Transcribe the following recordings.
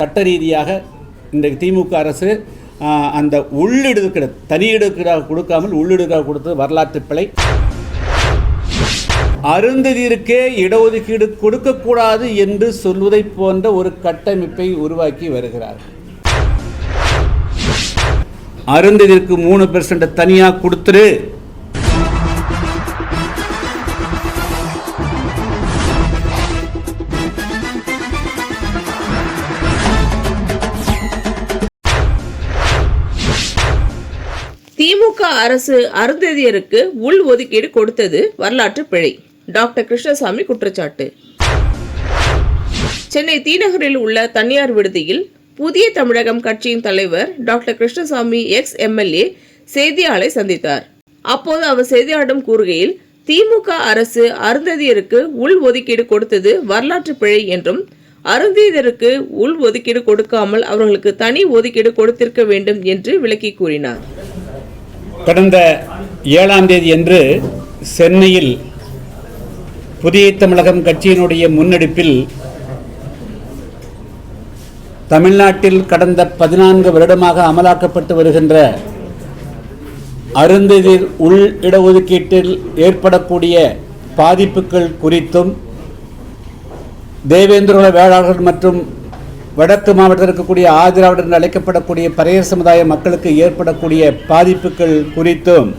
சட்ட ரீதியாக இன்றைக்கு திமுக அரசு அந்த உள்ளிடுக்கிற தனியிடுக்கிறாக கொடுக்காமல் உள்ளிடுக்காக கொடுத்தது வரலாற்று பிழை. அருந்ததிற்கே இடஒதுக்கீடு கொடுக்கக்கூடாது என்று சொல்வதைப் போன்ற ஒரு கட்டமைப்பை உருவாக்கி வருகிறார் அருந்ததிற்கு மூணு பெர்சன்ட் தனியாக கொடுத்துரு. திமுக அரசு அருந்ததியருக்கு உள் ஒதுக்கீடு கொடுத்தது வரலாற்று பிழை. டாக்டர் கிருஷ்ணசாமி குற்றச்சாட்டு. சென்னை தீநகரில் உள்ள தனியார் விடுதியில் புதிய தமிழகம் கட்சியின் தலைவர் டாக்டர் கிருஷ்ணசாமி எக்ஸ் எம்எல்ஏ செய்தியாளரை சந்தித்தார். அப்போது அவர் செய்தியாளரிடம் கூறுகையில் திமுக அரசு அருந்ததியருக்கு உள் ஒதுக்கீடு கொடுத்தது வரலாற்று பிழை என்றும் அருந்ததியருக்கு உள் ஒதுக்கீடு கொடுக்காமல் அவர்களுக்கு தனி ஒதுக்கீடு கொடுத்திருக்க வேண்டும் என்று விளக்கி கூறினார். கடந்த ஏழாம் தேதி அன்று சென்னையில் புதிய தமிழகம் கட்சியினுடைய முன்னெடுப்பில் தமிழ்நாட்டில் கடந்த பதினான்கு வருடமாக அமலாக்கப்பட்டு வருகின்ற அருந்ததிர் உள் இடஒதுக்கீட்டில் ஏற்படக்கூடிய பாதிப்புகள் குறித்தும் தேவேந்திரகுல வேளாளர்கள் மற்றும் வடக்கு மாவட்டத்தில் இருக்கக்கூடிய ஆதிராவிடர் என்று அழைக்கப்படக்கூடிய பரையர் சமுதாய மக்களுக்கு ஏற்படக்கூடிய பாதிப்புகள் குறித்தும்.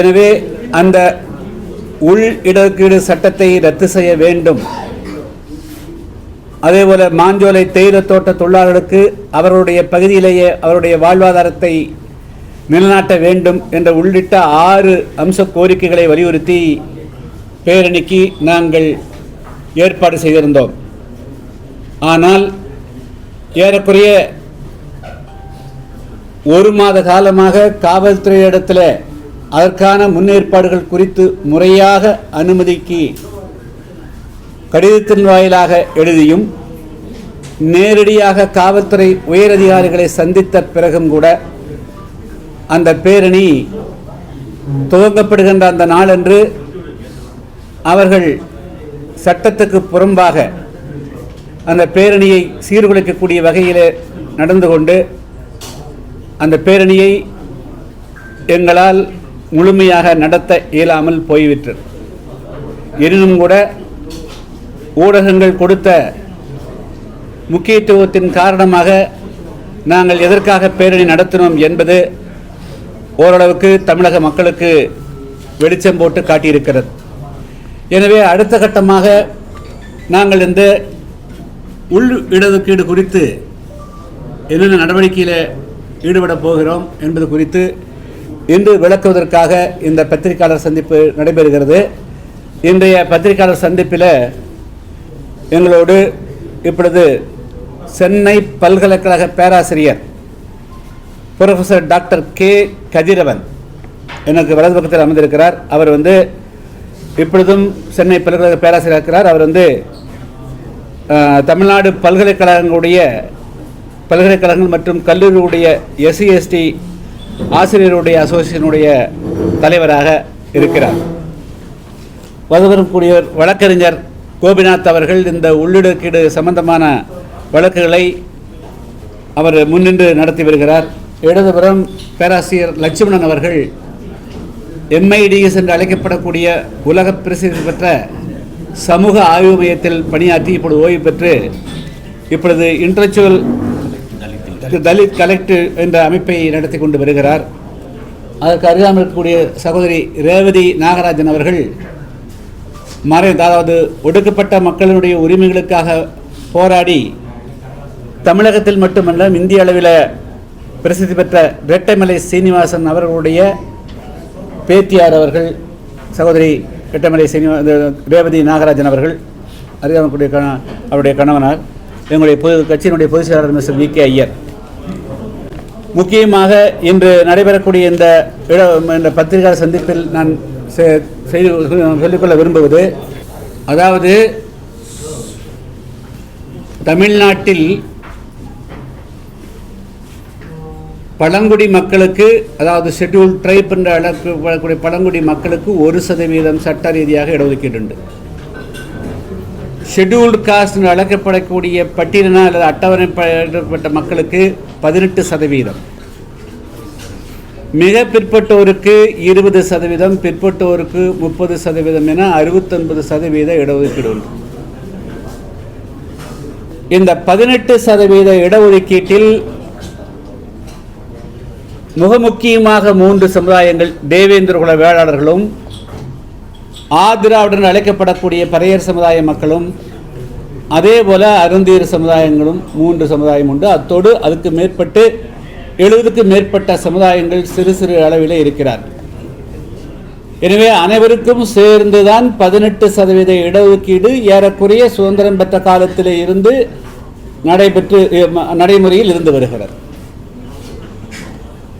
எனவே அந்த உள் இடஒதுக்கீடு சட்டத்தை ரத்து செய்ய வேண்டும். அதேபோல மாஞ்சோலை தேயிலை தோட்ட தொழிலாளர்களுக்கு அவர்களுடைய பகுதியிலேயே அவருடைய வாழ்வாதாரத்தை நிலைநாட்ட வேண்டும் என்ற உள்ளிட்ட ஆறு அம்ச கோரிக்கைகளை வலியுறுத்தி பேரணிக்கு நாங்கள் ஏற்பாடு செய்திருந்தோம். ஆனால் ஏறக்குறைய ஒரு மாத காலமாக காவல்துறை இடத்துல அதற்கான முன்னேற்பாடுகள் குறித்து முறையாக அனுமதிக்கு கடிதத்தின் வாயிலாக எழுதியும் நேரடியாக காவல்துறை உயரதிகாரிகளை சந்தித்த பிறகும் கூட அந்த பேரணி துவங்கப்படுகின்ற அந்த நாளன்று அவர்கள் சட்டத்துக்கு புறம்பாக அந்த பேரணியை சீர்குலைக்கக்கூடிய வகையில் நடந்து கொண்டு அந்த பேரணியை எங்களால் முழுமையாக நடத்த இயலாமல் போய்விட்டது. எனினும் கூட ஊடகங்கள் கொடுத்த முக்கியத்துவத்தின் காரணமாக நாங்கள் எதற்காக பேரணி நடத்தினோம் என்பது ஓரளவுக்கு தமிழக மக்களுக்கு வெளிச்சம் போட்டு காட்டியிருக்கிறது. எனவே அடுத்த கட்டமாக நாங்கள் இந்த உள் இடஒதுக்கீடு குறித்து என்னென்ன நடவடிக்கையில் ஈடுபடப் போகிறோம் என்பது குறித்து இன்று விளக்குவதற்காக இந்த பத்திரிகையாளர் சந்திப்பு நடைபெறுகிறது. இன்றைய பத்திரிகையாளர் சந்திப்பில் எங்களோடு இப்பொழுது சென்னை பல்கலைக்கழக பேராசிரியர் ப்ரொஃபசர் டாக்டர் கே கதிரவன் எனக்கு வலது பக்கத்தில் அமர்ந்திருக்கிறார். அவர் வந்து இப்பொழுதும் சென்னை பல்கலைக்கழக பேராசிரியர் இருக்கிறார். அவர் வந்து தமிழ்நாடு பல்கலைக்கழகங்களுடைய பல்கலைக்கழகங்கள் மற்றும் கல்லூரியுடைய எஸ்சி எஸ்டி ஆசிரியருடைய அசோசியேஷனுடைய தலைவராக இருக்கிறார். வரவிருக்கக்கூடியவர் வழக்கறிஞர் கோபிநாத் அவர்கள் இந்த உள்ளிடக்கீடு சம்பந்தமான வழக்குகளை அவர் முன்னின்று நடத்தி வருகிறார். இடதுபுறம் பேராசிரியர் லட்சுமணன் அவர்கள் எம்ஐடிஎஸ் என்று அழைக்கப்படக்கூடிய உலக பிரசித்தி பெற்ற சமூக ஆய்வு மையத்தில் பணியாற்றி இப்பொழுது ஓய்வு பெற்று இப்பொழுது இன்டலெக்சுவல் தலித் கலெக்டிவ் என்ற அமைப்பை நடத்தி கொண்டு வருகிறார். அதற்கு அருகாமல் இருக்கக்கூடிய சகோதரி ரேவதி நாகராஜன் அவர்கள் மறை அதாவது ஒடுக்கப்பட்ட மக்களினுடைய உரிமைகளுக்காக போராடி தமிழகத்தில் மட்டுமல்ல இந்திய அளவில் பிரசித்தி பெற்ற ரெட்டைமலை சீனிவாசன் அவர்களுடைய பேத்தியார் அவர்கள் சகோதரி எட்டமலை சீனிவா ரேவதி நாகராஜன் அவர்கள் அறியாமக்கூடிய கண அவருடைய கணவனார் எங்களுடைய பொது கட்சியினுடைய பொதுச் செயலாளர் மிஸ்டர் வி. கே. ஐயர். முக்கியமாக இன்று நடைபெறக்கூடிய இந்த இட இந்த பத்திரிகை சந்திப்பில் நான் செ- செய்து சொல்லிக்கொள்ள விரும்புவது அதாவது தமிழ்நாட்டில் பழங்குடி மக்களுக்கு அதாவது ஷெட்யூல் ட்ரைப் என்ற அழைக்கக்கூடிய பழங்குடி மக்களுக்கு ஒரு சதவீதம் சட்ட ரீதியாக இடஒதுக்கீடு உண்டு ஷெட்யூல்டு காஸ்ட் என்று அழைக்கப்படக்கூடிய பட்டியலினா அல்லது அட்டவணைப்பட்ட மக்களுக்கு பதினெட்டு சதவீதம். மிக பிற்பட்டோருக்கு இருபது சதவீதம் பிற்பட்டோருக்கு முப்பது சதவீதம் என அறுபத்தொன்பது சதவீத இடஒதுக்கீடு உண்டு. இந்த பதினெட்டு சதவீத இடஒதுக்கீட்டில் மிக முக்கியமாக மூன்று சமுதாயங்கள் தேவேந்திர குல வேளாளர்களும் ஆதிராவுடன் அழைக்கப்படக்கூடிய பரையர் சமுதாய மக்களும் அதே போல அருந்தீர் சமுதாயங்களும் மூன்று சமுதாயம் உண்டு. அத்தோடு அதுக்கு மேற்பட்டு எழுபதுக்கு மேற்பட்ட சமுதாயங்கள் சிறு சிறு அளவில் இருக்கிறார். எனவே அனைவருக்கும் சேர்ந்துதான் பதினெட்டு சதவீத இடஒதுக்கீடு ஏறக்குறைய சுதந்திரம் பெற்ற காலத்திலே இருந்து நடைபெற்று நடைமுறையில் இருந்து வருகிறது.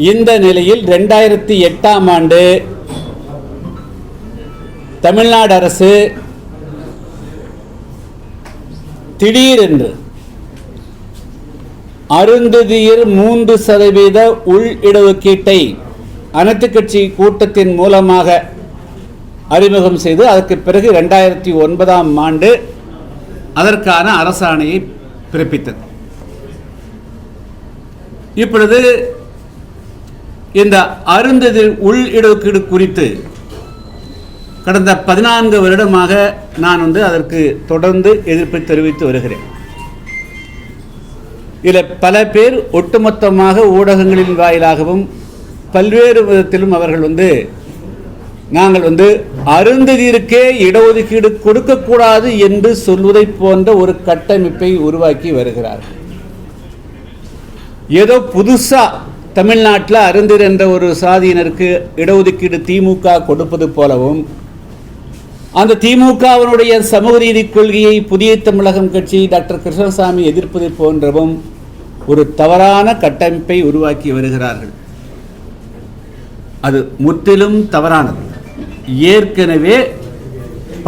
இந்த நிலையில் ரெண்டாயிரத்தி எட்டாம் ஆண்டு தமிழ்நாடு அரசு திடீரென்று அருந்ததியர் மூன்று சதவீத உள் இடஒதுக்கீட்டை அனைத்து கட்சி கூட்டத்தின் மூலமாக அறிமுகம் செய்து அதற்கு பிறகு ரெண்டாயிரத்தி ஒன்பதாம் ஆண்டு அதற்கான அரசாணையை பிறப்பித்தது. இப்பொழுது இந்த அருந்ததி உள் இடஒதுக்கீடு குறித்து கடந்த பதினான்கு வருடமாக நான் வந்து அதற்கு தொடர்ந்து எதிர்ப்பை தெரிவித்து வருகிறேன். இதில் பல பேர் ஒட்டுமொத்தமாக ஊடகங்களின் வாயிலாகவும் பல்வேறு விதத்திலும் அவர்கள் வந்து நாங்கள் வந்து அருந்ததியருக்கே இடஒதுக்கீடு கொடுக்கக்கூடாது என்று சொல்வதை போன்ற ஒரு கட்டமைப்பை உருவாக்கி வருகிறார்கள். ஏதோ புதுசாக தமிழ்நாட்டில் அருந்தர் என்ற ஒரு சாதியினருக்கு இடஒதுக்கீடு திமுக கொடுப்பது போலவும் அந்த திமுகவினுடைய சமூக நீதி கொள்கையை புதிய தமிழகம் கட்சி டாக்டர் கிருஷ்ணசாமி எதிர்ப்பது போன்றவும் ஒரு தவறான கட்டமைப்பை உருவாக்கி வருகிறார்கள். அது முற்றிலும் தவறானது. ஏற்கனவே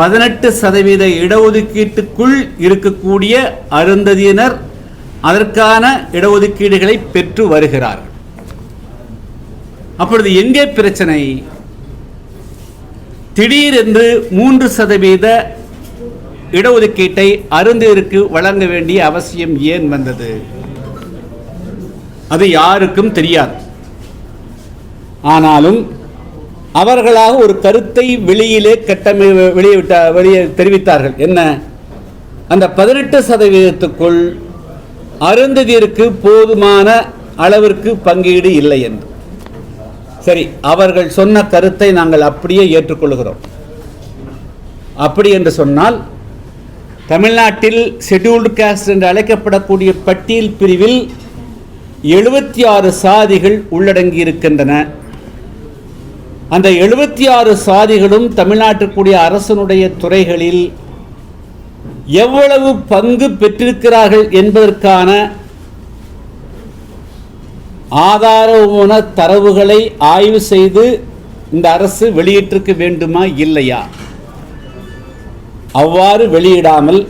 பதினெட்டு சதவீத இடஒதுக்கீட்டுக்குள் இருக்கக்கூடிய அருந்ததியினர் அதற்கான இடஒதுக்கீடுகளை பெற்று வருகிறார்கள். அப்பொழுது எங்கே பிரச்சனை? திடீரென்று மூன்று சதவீத இடஒதுக்கீட்டை அருந்தியருக்கு வழங்க வேண்டிய அவசியம் ஏன் வந்தது? அது யாருக்கும் தெரியாது. ஆனாலும் அவர்களாக ஒரு கருத்தை வெளியிலே கட்டமை வெளியிட்ட வெளியே தெரிவித்தார்கள். என்ன? அந்த பதினெட்டு சதவீதத்துக்குள் அருந்ததியருக்கு போதுமான அளவிற்கு பங்கீடு இல்லை என்று. சரி அவர்கள் சொன்ன கருத்தை நாங்கள் அப்படியே ஏற்றுக்கொள்கிறோம். அப்படி என்று சொன்னால் தமிழ்நாட்டில் ஷெட்யூல்டு காஸ்ட் என்று அழைக்கப்படக்கூடிய பட்டியல் பிரிவில் எழுபத்தி ஆறு சாதிகள் உள்ளடங்கி இருக்கின்றன. அந்த எழுபத்தி ஆறு சாதிகளும் தமிழ்நாட்டுக்குரிய அரசனுடைய துறைகளில் எவ்வளவு பங்கு பெற்றிருக்கிறார்கள் என்பதற்கான ஆதாரபூர்வமான தரவுகளை ஆய்வு செய்து இந்த அரசு வெளியிட்டிருக்க வேண்டுமா இல்லையா? அவ்வாறு வெளியிடாமல்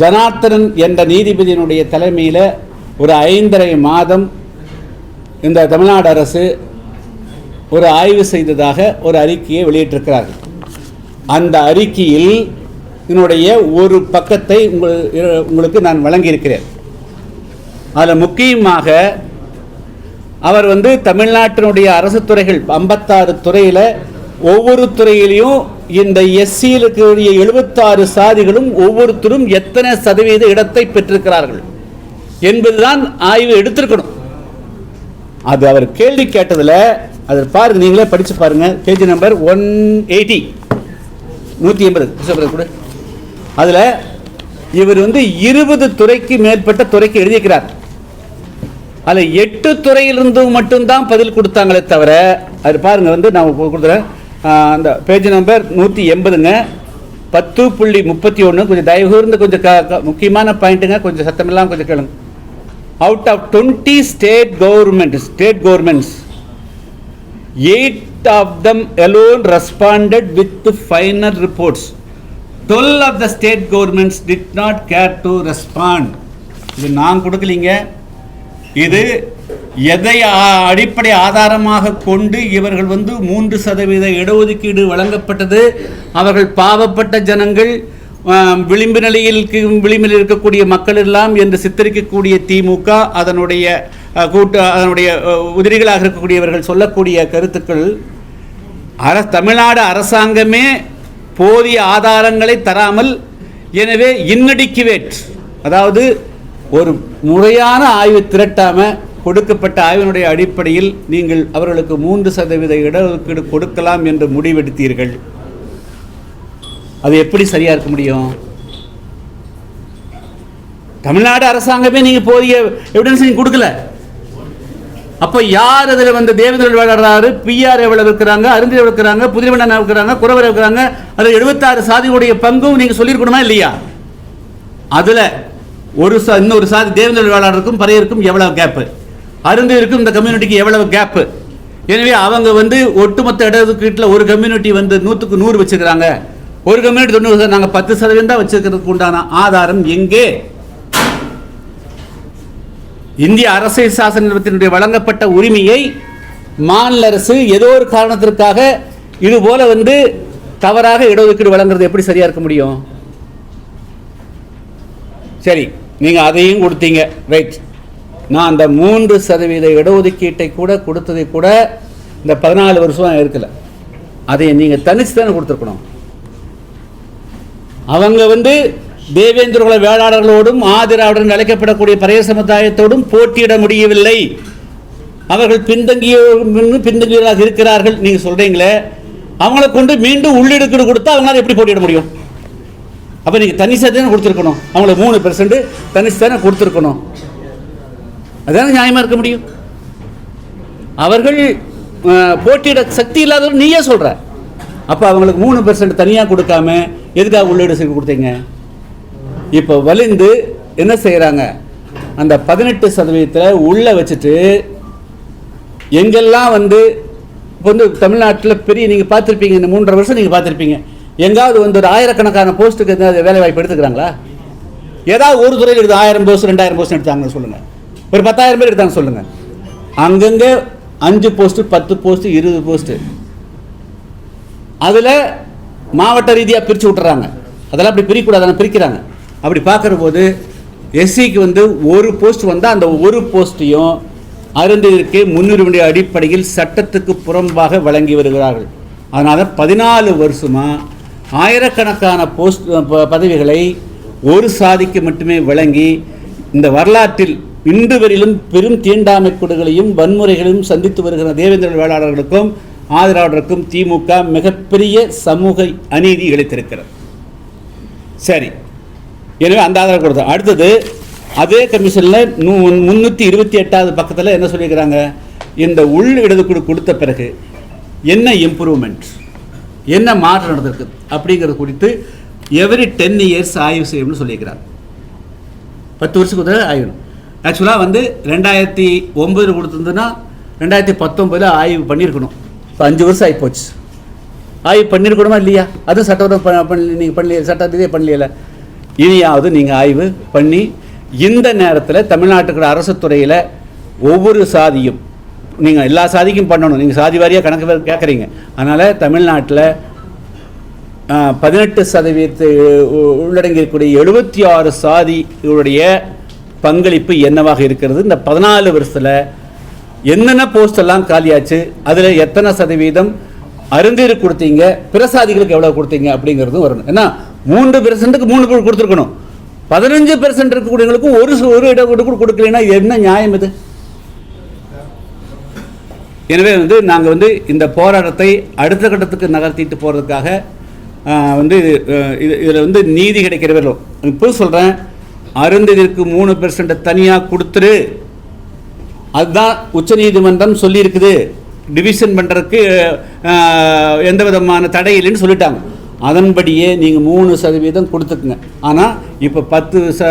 ஜனார்த்தனன் என்ற நீதிபதியினுடைய தலைமையில் ஒரு ஐந்தரை மாதம் இந்த தமிழ்நாடு அரசு ஒரு ஆய்வு செய்ததாக ஒரு அறிக்கையை வெளியிட்டிருக்கிறார்கள். அந்த அறிக்கையில் இதனுடைய ஒரு பக்கத்தை உங்கள் உங்களுக்கு நான் வழங்கியிருக்கிறேன். அதில் முக்கியமாக அவர் வந்து தமிழ்நாட்டினுடைய அரசு துறைகள் ஐம்பத்தாறு துறையில் ஒவ்வொரு துறையிலையும் இந்த எஸ்சியில் இருக்கக்கூடிய எழுபத்தாறு சாதிகளும் ஒவ்வொருத்தரும் எத்தனை சதவீத இடத்தை பெற்றிருக்கிறார்கள் என்பதுதான் ஆய்வு எடுத்திருக்கணும். அது அவர் கேள்வி கேட்டதில் அதை பாருங்க நீங்களே படித்து பாருங்க. KG number one eighty. நூற்றி எண்பது. கூட. அதில் இவர் வந்து இருபது துறைக்கு மேற்பட்ட துறைக்கு எழுதியிருக்கிறார். அதில் எட்டு துறையிலிருந்து மட்டும்தான் பதில் கொடுத்தாங்களே தவிர அது பாருங்க வந்து நான் கொடுக்குறேன். அந்த பேஜ் நம்பர் நூற்றி எண்பதுங்க. பத்து புள்ளி முப்பத்தி ஒன்று கொஞ்சம் தயவுகூர்ந்து கொஞ்சம் க முக்கியமான பாயிண்ட்டுங்க. கொஞ்சம் சத்தமெல்லாம் கொஞ்சம் கேளுங்க. Out of twenty state government state governments eight of them alone responded with final reports twelve of the state governments did not care to respond இது நான் கொடுக்கலீங்க. இது எதை அடிப்படை ஆதாரமாக கொண்டு இவர்கள் வந்து மூன்று சதவீத இடஒதுக்கீடு வழங்கப்பட்டது? அவர்கள் பாவப்பட்ட ஜனங்கள் விளிம்பு நிலையில் விளிம்பில் இருக்கக்கூடிய மக்கள் எல்லாம் என்று சித்தரிக்கக்கூடிய திமுக அதனுடைய கூட்ட அதனுடைய உதிரிகளாக இருக்கக்கூடியவர்கள் சொல்லக்கூடிய கருத்துக்கள் அர தமிழ்நாடு அரசாங்கமே போதிய ஆதாரங்களை தராமல் எனவே இன்னடிக்குவேட் அதாவது ஒரு முறையான ஆய்வு திரட்டாமல் கொடுக்கப்பட்ட ஆய்வினுடைய அடிப்படையில் நீங்கள் அவர்களுக்கு மூன்று சதவீத இடஒதுக்கீடு கொடுக்கலாம் என்று முடிவெடுத்தீர்கள். அது எப்படி சரியா இருக்க முடியும்? தமிழ்நாடு அரசாங்கமே நீங்க போதிய எவிடன்ஸ் நீங்க கொடுக்கல. அப்ப யார் அதுல வந்து தேவேந்திர வேளாளர் பிஆர் எவ்வளவு இருக்கிறாங்க? அருந்தி இருக்கிறாங்க? புதிரவண்ணன் இருக்கிறாங்க? குறவர் இருக்கிறாங்க? அதுல எழுபத்தாறு சாதிகளுடைய பங்கும் நீங்க சொல்லியிருக்கணுமா இல்லையா? அதுல ஒரு சா இன்னொரு சாதி தேவேந்திர பறையருக்கும் எவ்வளவு கேப்பு அருந்திருக்கும் இந்த கம்யூனிட்டிக்கு எவ்வளவு கேப்பு எனவே அவங்க வந்து ஒட்டுமொத்த இடஒதுக்கீட்டில் ஒரு கம்யூனிட்டி வந்து நூற்றுக்கு நூறு வச்சுக்கிறாங்க ஒரு கம்யூனிட்டி தொண்ணூறு நாங்கள் பத்து சதவீதம் தான் வச்சுருக்கிறதுக்கு உண்டான ஆதாரம் எங்கே? இந்திய அரசியல் சாசனத்தினுடைய வழங்கப்பட்ட உரிமையை மாநில அரசு ஏதோ ஒரு காரணத்திற்காக இது போல வந்து தவறாக இடஒதுக்கீடு வழங்குறது எப்படி சரியா இருக்க முடியும்? சரி. நீங்கள் அதையும் கொடுத்தீங்க. ரைட் நான் அந்த மூன்று சதவீத இடஒதுக்கீட்டை கூட கொடுத்ததை கூட இந்த பதினாலு வருஷம் இருக்கல. அதை நீங்கள் தனிச்சு தானே கொடுத்துருக்கணும். அவங்க வந்து தேவேந்திரகுல வேளாளர்களோடும் ஆதிராவுடன் அழைக்கப்படக்கூடிய பழைய சமுதாயத்தோடும் போட்டியிட முடியவில்லை. அவர்கள் பின்தங்கிய பின்தங்கியவர்களாக இருக்கிறார்கள். நீங்கள் சொல்கிறீங்களே அவங்கள கொண்டு மீண்டும் உள்ளிடுக்கீடு கொடுத்தா அவங்களால எப்படி போட்டியிட முடியும்? அப்ப நீங்க தனிச்சா தானே கொடுத்துருக்கணும். அவங்கள மூணு பெர்சன்ட் தனி தானே கொடுத்துருக்கணும். அதான நியாயமா இருக்க முடியும்? அவர்கள் போட்டியிட சக்தி இல்லாதவர்கள் நீயே சொல்ற. அப்ப அவங்களுக்கு மூணு பெர்சன்ட் தனியா கொடுக்காம எதுக்காக உள்ளீடு செய்து கொடுத்தீங்க? இப்போ வலிந்து என்ன செய்கிறாங்க அந்த பதினெட்டு சதவீதத்தில் உள்ள வச்சுட்டு எங்கெல்லாம் வந்து இப்போ வந்து தமிழ்நாட்டில் பெரிய நீங்கள் பார்த்துருப்பீங்க இந்த மூன்றரை வருஷம் நீங்கள் பார்த்துருப்பீங்க. எங்காவது வந்து ஒரு ஆயிரக்கணக்கான போஸ்ட்டுக்கு எதாவது வேலை வாய்ப்பு எடுத்துக்கிறாங்களா? ஏதாவது ஒரு துறையில் எடுத்து ஆயிரம் போஸ்ட் ரெண்டாயிரம் போஸ்ட் எடுத்தாங்கன்னு சொல்லுங்கள் ஒரு பத்தாயிரம் பேர் எடுத்தாங்க சொல்லுங்கள் அங்கங்கே அஞ்சு போஸ்ட்டு பத்து போஸ்ட்டு இருபது போஸ்ட்டு அதில் மாவட்ட ரீதியாக பிரித்து விட்டுறாங்க. அதெல்லாம் அப்படி பிரிக்கக்கூடாது பிரிக்கிறாங்க. அப்படி பார்க்குற போது எஸ்சிக்கு வந்து ஒரு போஸ்ட் வந்தால் அந்த ஒரு போஸ்ட்டையும் அருந்திற்கு முன்னுரிமை அடிப்படையில் சட்டத்துக்கு புறம்பாக வழங்கி வருகிறார்கள். அதனால் பதினாலு வருஷமாக ஆயிரக்கணக்கான போஸ்ட் ப- பதவிகளை ஒரு சாதிக்கு மட்டுமே வழங்கி இந்த வரலாற்றில் இன்று வரையிலும் பெரும் தீண்டாமை கொடுகளையும் வன்முறைகளையும் சந்தித்து வருகிற தேவேந்திர வேளாளர்களுக்கும் ஆதரவாளருக்கும் திமுக மிகப்பெரிய சமூக அநீதி இழைத்திருக்கிறது. சரி. எனவே அந்த ஆதரவு கொடுத்தோம். அடுத்தது அதே கமிஷனில் நூ முந்நூற்றி இருபத்தி எட்டாவது பக்கத்தில் என்ன சொல்லியிருக்கிறாங்க? இந்த உள் இடதுக்குழு கொடுத்த பிறகு என்ன இம்ப்ரூவ்மெண்ட் என்ன மாற்றம் நடந்திருக்கு அப்படிங்கிறது குறித்து எவ்ரி டென் இயர்ஸ் ஆய்வு செய்யணும்னு சொல்லியிருக்கிறார். பத்து வருஷத்துக்கு ஒரு தடவை ஆய்வு ஆக்சுவலாக வந்து ரெண்டாயிரத்தி ஒம்பதில் கொடுத்துருந்துன்னா ரெண்டாயிரத்தி பத்தொம்பதில் ஆய்வு பண்ணியிருக்கணும். இப்போ அஞ்சு வருஷம் ஆகி போச்சு. ஆய்வு பண்ணியிருக்கணுமா இல்லையா? அதுவும் சட்டவிரோதம் ப- பண்ணி நீங்கள் பண்ணல சட்ட பண்ணலையில. இனியாவது நீங்கள் ஆய்வு பண்ணி இந்த நேரத்தில் தமிழ்நாட்டுக்கிற அரசு துறையில் ஒவ்வொரு சாதியும் நீங்கள் எல்லா சாதிக்கும் பண்ணணும். நீங்கள் சாதி வாரியாக கணக்கு கேட்குறீங்க அதனால் தமிழ்நாட்டில் பதினெட்டு சதவீதத்தை உள்ளடங்கியிருக்கக்கூடிய எழுபத்தி ஆறு சாதிகளுடைய பங்களிப்பு என்னவாக இருக்கிறது? இந்த பதினாலு வருஷத்தில் என்னென்ன போஸ்ட் எல்லாம் காலியாச்சு? அதில் எத்தனை சதவீதம் அருந்தீர் கொடுத்தீங்க? பிற சாதிகளுக்கு எவ்வளோ கொடுத்தீங்க? அப்படிங்கிறதும் வரணும். ஏன்னா மூன்று பெர்சன்ட்டுக்கு மூணு கொடுத்துருக்கணும். பதினஞ்சு பெர்சன்ட் இருக்கக்கூடியவங்களுக்கும் ஒரு ஒரு இடம் கொடுக்கலைன்னா என்ன நியாயம் இது? எனவே வந்து நாங்கள் வந்து இந்த போராட்டத்தை அடுத்த கட்டத்துக்கு நகர்த்திட்டு போகிறதுக்காக வந்து இது இதில் வந்து நீதி கிடைக்கிற இப்போ சொல்கிறேன் அருந்ததிற்கு மூணு பெர்சன்ட் தனியாக கொடுத்துரு. அதுதான் உச்சநீதிமன்றம் சொல்லியிருக்குது. டிவிஷன் பண்ணுறதுக்கு எந்த விதமான தடை இல்லைன்னு சொல்லிட்டாங்க. அதன்படியே நீங்கள் மூணு சதவீதம் கொடுத்துக்குங்க. ஆனால் இப்போ பத்து ச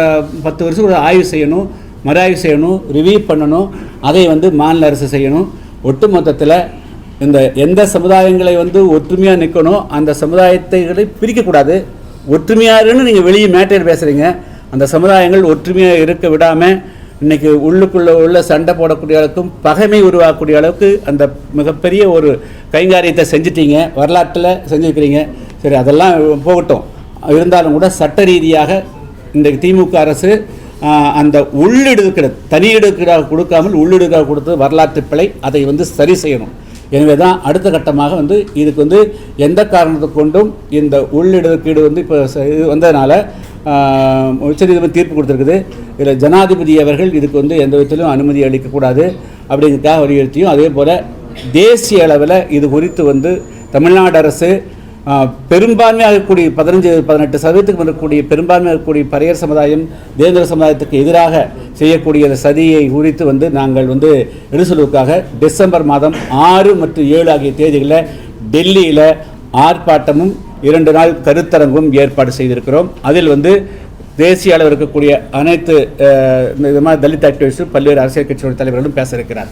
பத்து வருஷம் ஒரு ஆய்வு செய்யணும் மறு ஆய்வு செய்யணும் ரிவ்யூ பண்ணணும் அதை வந்து மாநில அரசு செய்யணும். ஒட்டுமொத்தத்தில் இந்த எந்த சமுதாயங்களை வந்து ஒற்றுமையாக நிற்கணும் அந்த சமுதாயத்தைகளை பிரிக்கக்கூடாது. ஒற்றுமையாருன்னு நீங்கள் வெளியே மேட்டையில் பேசுகிறீங்க அந்த சமுதாயங்கள் ஒற்றுமையாக இருக்க விடாமல் இன்னைக்கு உள்ளுக்குள்ளே உள்ள சண்டை போடக்கூடிய அளவுக்கும் பகைமை உருவாக்கக்கூடிய அளவுக்கு அந்த மிகப்பெரிய ஒரு கைங்காரியத்தை செஞ்சிட்டீங்க. வரலாற்றில் செஞ்சுருக்கிறீங்க. சரி அதெல்லாம் போகட்டும். இருந்தாலும் கூட சட்ட ரீதியாக இன்றைக்கு திமுக அரசு அந்த உள்ளிடுக்கிற தனியிடுக்கீடாக கொடுக்காமல் உள்ளிடுக்காக கொடுத்து வரலாற்று பிழை அதை வந்து சரி செய்யணும். எனவே தான் அடுத்த கட்டமாக வந்து இதுக்கு வந்து எந்த காரணத்தை கொண்டும் இந்த உள்ளிடுக்கீடு வந்து இப்போ இது வந்ததுனால உச்சநீதிமன்றம் தீர்ப்பு கொடுத்துருக்குது. இதில் ஜனாதிபதி அவர்கள் இதுக்கு வந்து எந்த விதத்திலும் அனுமதி அளிக்கக்கூடாது அப்படிங்கிறதுக்காக வலியுறுத்தியும் அதே போல் தேசிய அளவில் இது குறித்து வந்து தமிழ்நாடு அரசு பெரும்பான்மையாக இருக்கக்கூடிய பதினஞ்சு பதினெட்டு சதவீதத்துக்கு வரக்கூடிய பெரும்பான்மையாக இருக்கக்கூடிய பரையர் சமுதாயம் தேவேந்திர சமுதாயத்துக்கு எதிராக செய்யக்கூடிய சதியை குறித்து வந்து நாங்கள் வந்து எடுசலுக்காக டிசம்பர் மாதம் ஆறு மற்றும் ஏழு ஆகிய தேதிகளில் டெல்லியில் ஆர்ப்பாட்டமும் இரண்டு நாள் கருத்தரங்கும் ஏற்பாடு செய்திருக்கிறோம். அதில் வந்து தேசிய அளவில் இருக்கக்கூடிய அனைத்து இந்த விதமாக தலித் ஆக்டிவிஸ்டும் பல்வேறு அரசியல் கட்சியோட தலைவர்களும் பேச இருக்கிறார்